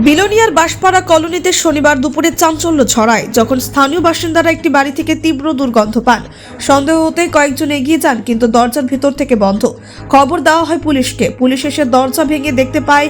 Billionaire Banshpara কলোনিতে শনিবার দুপুরে চাঞ্চল্য ছড়ায়, যখন স্থানীয় বাসিন্দারা একটি বাড়ি থেকে তীব্র দুর্গন্ধ পান। সন্দেহ হতে কয়েকজন এগিয়ে যান, কিন্তু দরজার ভিতর থেকে বন্ধ। খবর দেওয়া হয় পুলিশকে। পুলিশ এসে দরজা ভেঙে দেখতে পায়,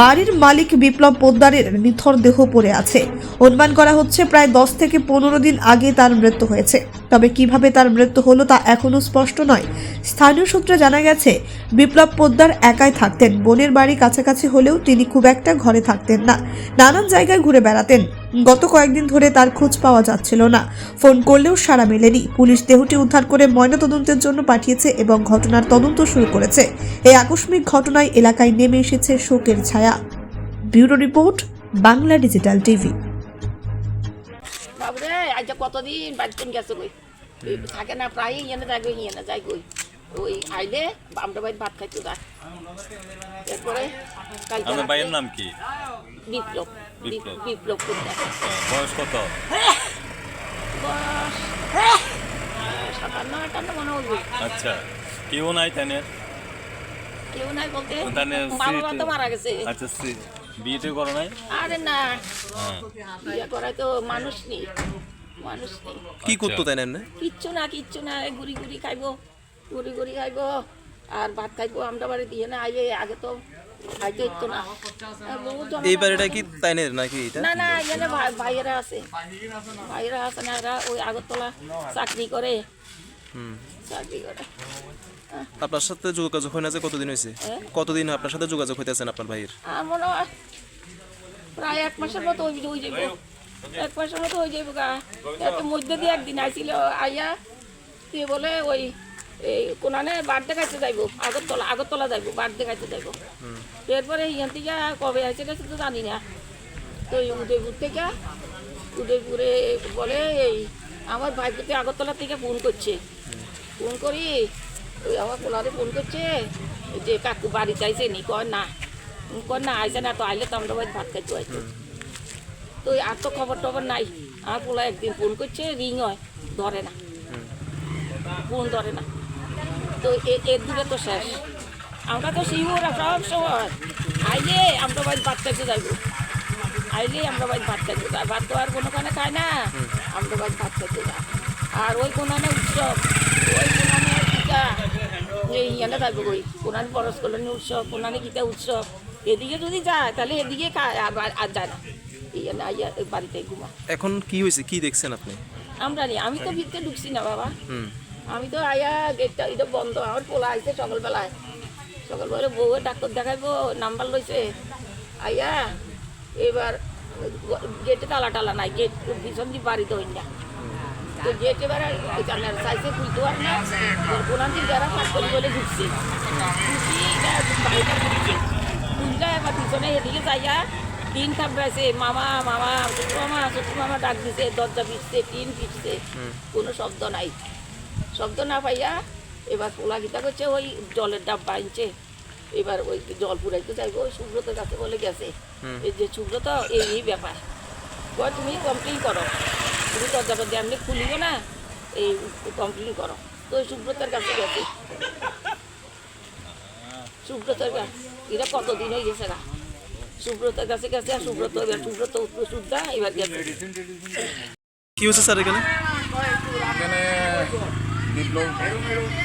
বাড়ির মালিক বিপ্লব পোদ্দারের নিথর দেহ পড়ে আছে। অনুমান করা হচ্ছে প্রায় দশ থেকে পনেরো দিন আগে তার মৃত্যু হয়েছে। তবে কীভাবে তার মৃত্যু হলো তা এখনও স্পষ্ট নয়। স্থানীয় সূত্রে জানা গেছে, বিপ্লব পোদ্দার একাই থাকতেন। বোনের বাড়ি কাছাকাছি হলেও তিনি খুব একটা ঘরে থাকতেন না, নানান জায়গায় ঘুরে বেড়াতেন। গত কয়েকদিন ধরে তার খোঁজ পাওয়া যাচ্ছিল না। ফোন করলেও সাড়া মেলেনি। পুলিশ দেহটি উদ্ধার করে ময়নাতদন্তের জন্য পাঠিয়েছে এবং ঘটনার তদন্ত শুরু করেছে। এই আকস্মিক ঘটনায় এলাকায় নেমে এসেছে শোকের ছায়া। Bureau report, Bangla digital TV. কতদিন গেছে থাকে না প্রায় ইয়ে যাই গই ইয়ে ওই আইলে আমরা বাড়ি ভাত খাইতে যা এরপরে আপনার ভাইয়ের নাম কি? বিপ্লব। বিপ্লব। বিপ্লব কুন্ডা। বয়স কত? সাতান্ন আটান্ন মনে আচ্ছা কেউ নাই তানের কেউ নাই বলতে। বাবা তো মারা গেছে। আচ্ছা বিয়েতে করো নাই? আরে না। হ্যাঁ। বিয়ে করায় তো মানুষ নেই। মানুষ নেই। কি করতো আচ্ছা। তাই না কিচ্ছু না কিচ্ছু না। গুড়ি গুড়ি খাইবো গুড়ি ঘুরি খাইবো। আর ভাত খাইবো আমরা বাড়ি দিয়ে না আইয়ে আগে তো খাইতে হতো না। এই বাড়িটা কি তাইনের নাকি এটা? না না এখানে ভাইয়েরা আছে। ভাইয়েরা আছে না এরা ওই আগরতলা চাকরি করে। চাকরি করে। আপনার সাথে যোগাযোগ হয় না যে কতদিন হয়েছে হ্যাঁ? কতদিন আপনার সাথে যোগাযোগ হইতেছেন আপনার ভাইয়ের? মনে হয় প্রায় এক মাসের মতো হয়ে হয়ে যাইব। এক মাসের মতো হয়ে যাইব গা। মধ্যে দিয়ে একদিন আইছিল আইয়া তুই বলে ওই এই কোনানে বার্থডে খাইতে যাইব, আগরতলা আগরতলা যাইব বার্থডে খাইতে যাইব। এরপরে ইয়ান থেকে কবে আইছে গেছে তো জানি না। তো এই উদয়পুর থেকে উদয়পুরে বলে, এই আমার ভাইপতি আগরতলা থেকে ফোন করছে। ফোন করি, ওই আমার কোলারে ফোন করছে যে কাকু বাড়ি চাইছে নি, কয় না। কয় না আইসে না, তো আইলে তো আমরা ভাত খাইতে হয়তো তো আর তো খবর টবর নাই। আমার পোলা একদিন ফোন করছে, রিং হয়, ধরে না। ফোন ধরে না। তো এর দিকে তো শেষ। আমরা তো শিবুর সব সময় আইলে আমরা বাড়ি ভাত খাইতে যাইব। আইলে আমরা বাড়ি ভাত খাইতে যাই। ভাত তো আর কোনো কানে খায় না। আমরা বাড়ি ভাত খাইতে যাই। আর ওই কোনানে উৎসব ওই কোনানে কিটা এই ইয়ানে থাকবে ওই কোনানি পরশ কলোনি উৎসব কোনানি কিটা উৎসব? এদিকে যদি যায় তাহলে এদিকে খায় আর যায় না। ইয়ানে আইয়া বাড়িতে ঘুমা। এখন কি হয়েছে কি দেখছেন আপনি? আমরা নি আমি তো ভিতরে ঢুকছি না বাবা। হুম। আমি তো আয়া গেটটা এটা বন্ধ আমার পোলা আইছে সকালবেলায়। সকালবেলা বউয়ের ডাক্তার দেখাইবো নাম্বার লইছে। আইয়া এবার গেটে তালা টালা নাই গেট ভীষণ দিয়ে বাড়িতে হই না। তো গেট এবার জানার চাইছে খুলতে পারে না। কোনান দিন যারা ফাঁস করি বলে এটা বাড়িটা ঢুকছে খুললে এবার পিছনে এদিকে যাইয়া টিন থাপড়াইছে মামা মামা ছোটু মামা ছোটু মামা ডাক দিছে দরজা পিটছে টিন পিটছে কোনো শব্দ নাই। শব্দ না পাইয়া এবার পোলা গীতা করছে ওই জলের ডাব বাইনছে। এবার ওই জল পুরাইতে যাইবো ওই সুব্রতের কাছে বলে গেছে। এই যে সুব্রত এই এই ব্যাপার। কয় তুমি কমপ্লেন করো। তুমি দরজা টরজা এমনি খুলিব না এই কমপ্লেন করো। তো ওই সুব্রতের কাছে গেছে। সুব্রতের কাছে এটা কতদিন হয়ে গেছে না? সুব্রতের কাছে গেছে আর সুব্রত এবার সুব্রত শুদ্ধা এবার গেছে। কি হয়েছে স্যার এখানে? এখানে বিপ্লব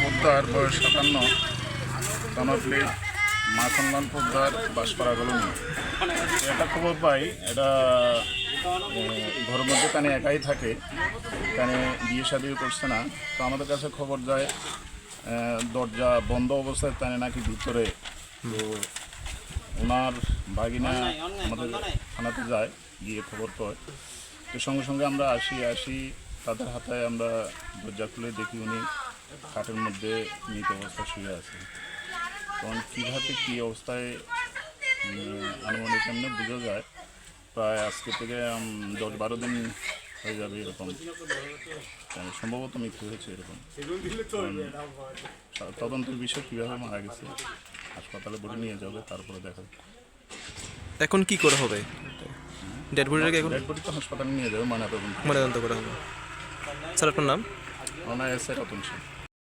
পোদ্দার বয়স সাতান্ন। তনফলি মা পোদ্দার বাঁশপাড়া কলোনি। এটা খবর পাই, এটা ঘরের মধ্যে কানে একাই থাকে, কানে বিয়ে শাদিও করছে না। তো আমাদের কাছে খবর যায় দরজা বন্ধ অবস্থায় তানে নাকি ভিতরে। তো ওনার ভাগিনা আমাদের থানাতে যায়, গিয়ে খবর পায়। তো সঙ্গে সঙ্গে আমরা আসি আসি তাদের হাতে আমরা দরজা খুলে দেখি উনি খাটের মধ্যে মৃত অবস্থা শুয়ে আছে। তখন কীভাবে কী অবস্থায় আনুমানিক এমনি বোঝা যায় প্রায় আজকে থেকে দশ বারো দিন হয়ে যাবে এরকম। সম্ভবত মৃত্যু হয়েছে এরকম। তদন্তের বিষয় কীভাবে মারা গেছে হাসপাতালে বলে নিয়ে যাবে তারপরে দেখা এখন কি করা হবে? ডেড বডিটাকে এখন? ডেড বডি তো হাসপাতালে নিয়ে যাবে ময়নাতদন্ত। ময়নাতদন্ত করা হবে। স্যার আপনার নাম? আমার নাম অনায়াসে রতন সিং